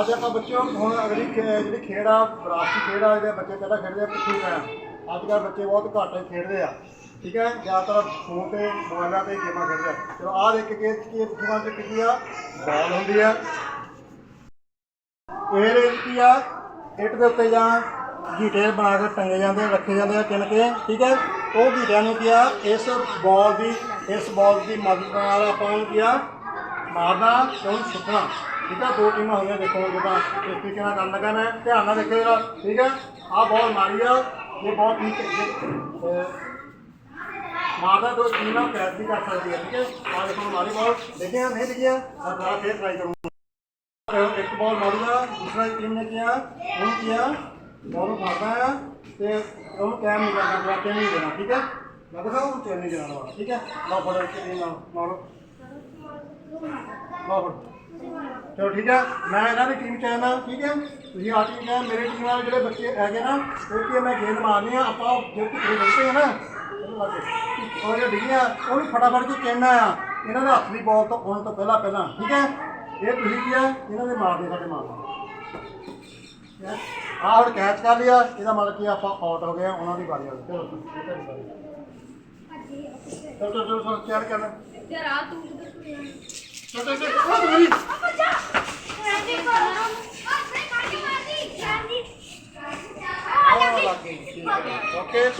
ਅੱਜ ਆਪਾਂ ਬੱਚਿਓ ਹੁਣ ਅਗਲੀ ਖੇ- ਜਿਹੜੀ ਖੇਡ ਆ, ਵਿਰਾਸਤੀ ਖੇਡ ਆ, ਜਿਹੜੇ ਬੱਚੇ ਪਹਿਲਾਂ ਖੇਡਦੇ ਆ, ਪਿੱਠੂ ਪੈਣਾ ਅੱਜ ਕੱਲ੍ਹ ਬੱਚੇ ਬਹੁਤ ਘੱਟ ਖੇਡਦੇ ਆ। ਠੀਕ ਹੈ? ਜ਼ਿਆਦਾਤਰ ਫੋਨ ਤੇ ਮੋਬਾਈਲਾਂ ਤੇ ਗੇਮਾਂ ਖੇਡਦੇ ਆ। ਚਲੋ, ਆਹ ਦੇਖ ਕੇ ਕੀ ਪਿੱਠੂਆਂ ਚ ਕੀ ਆ? ਬਾਲ ਹੁੰਦੀ ਆ। ਇਹਦੇ ਵਿੱਚ ਕੀ ਆ? ਇੱਟ ਦੇ ਉੱਤੇ ਜਾਂ ਗੀਟੇ ਬਣਾ ਕੇ ਟੰਗੇ ਜਾਂਦੇ, ਰੱਖੇ ਜਾਂਦੇ ਆ ਕਿਨ ਕੇ। ਠੀਕ ਹੈ? ਉਹ ਗੀਟਿਆਂ ਨੂੰ ਕੀ ਆ? ਇਸ ਬਾਲ ਦੀ, ਇਸ ਬਾਲ ਦੀ ਮਦਦ ਨਾਲ ਆਪਾਂ ਨੂੰ ਕੀ ਆ? ਮਾਰਨਾ ਤੇ ਉਹਨੂੰ ਸੁੱਟਣਾ। ਠੀਕ ਆ ਦੋ ਟੀਮਾਂ ਹੋਈਆਂ, ਦੇਖੋ ਜਿੱਦਾਂ ਇਸ ਤਰੀਕੇ ਨਾਲ ਕਰਨ ਲੱਗਾ ਮੈਂ। ਧਿਆਨ ਨਾਲ ਦੇਖੋ ਜਰਾ, ਠੀਕ ਹੈ? ਆਹ ਬੋਲ ਮਾਰੀ ਆ। ਇਹ ਬਹੁਤ ਠੀਕ ਹੈ ਮਾਰਦਾ ਦੋ ਟੀਮ ਨਾਲ ਕੈਚ ਵੀ ਕਰ ਸਕਦੀ ਹੈ, ਠੀਕ ਹੈ? ਆਹ ਦੇਖੋ ਮਾਰੀ ਬਾਲ ਦੇਖਿਆ, ਨਹੀਂ ਦੇਖਿਆ? ਆ ਦੁਬਾਰਾ ਫੇਰ ਟਰਾਈ ਕਰੂੰਗਾ। ਇੱਕ ਬਾਲ ਮਾਰੂਗਾ ਦੂਸਰਾ ਟੀਮ ਨੇ ਕਿਹਾ ਉਹਨੂੰ ਕਿਹਾ ਬੋਲ ਨੂੰ ਮਾਰਦਾ ਆ, ਤੇ ਉਹਨੂੰ ਟਾਈਮ ਨਹੀਂ ਕਰਨਾ ਬਲਾਕੇ ਨਹੀਂ ਦੇਣਾ, ਠੀਕ ਹੈ? ਮੈਂ ਦਿਖਾਉਂ ਉਹਨੂੰ ਚੈਨ ਨਹੀਂ ਦੇਣਾ ਠੀਕ ਹੈ? ਲਓ ਫੜੋ ਇੱਕ ਟੀਮ ਨਾਲ, ਮਾਰੋ। ਲਓ ਫੜੋ। ਚਲੋ ਠੀਕ ਹੈ ਮੈਂ ਇਹਨਾਂ ਦੀ ਟੀਮ ਚ ਆਇਆ ਠੀਕ ਹੈ ਤੁਸੀਂ ਆ ਟੀਮ ਹੈ ਮੇਰੀ ਟੀਮ ਨਾਲ ਜਿਹੜੇ ਬੱਚੇ ਹੈਗੇ ਨਾ ਉਹ ਕੀ ਮੈਂ ਗੇਂਦ ਮਾਰਨੀ ਆ ਆਪਾਂ ਜੇ ਤੁਸੀਂ ਬੈਠੇ ਆ ਨਾ ਉਹ ਜਿਹੜੇ ਡਿੱਗੀਆਂ ਉਹਨੂੰ ਫਟਾਫਟ ਕੇ ਕਹਿਣਾ ਆ ਇਹਨਾਂ ਦੇ ਹੱਥ ਦੀ ਬਾਲ ਤੋਂ ਆਉਣ ਤੋਂ ਪਹਿਲਾਂ ਪਹਿਲਾਂ ਠੀਕ ਹੈ ਇਹ ਤੁਸੀਂ ਕੀ ਆ ਇਹਨਾਂ ਦੇ ਮਾਰਦੇ ਸਾਡੇ ਮਾਰਦੇ ਆ ਹੁਣ ਕੈਚ ਕਰ ਲਿਆ ਇਹਦਾ ਮਤਲਬ ਕੀ ਆਪਾਂ ਆਊਟ ਹੋ ਗਏ ਉਹਨਾਂ ਦੀ ਵਾਰੀ ਆ ਗਈ ਚਲੋ ਤੁਹਾਡੀ ਵਾਰੀ ਚਲੋ ਚਲੋ ਚਲੋ ਚਲੋ ਕਰਨਾ ਯਾਰ ਆ ਤੂੰ ਕਿੱਧਰ ਤੁਰਿਆ ਚਲੋ ਚਲੋ ਚਲੋ ਉਹ ਮੇਰੀ ਰੈਡੀ ਕਰ ਆਪਣੇ ਕਾਟੀ ਮਾਰਦੀ ਜਾਂਦੀ ਓਕੇ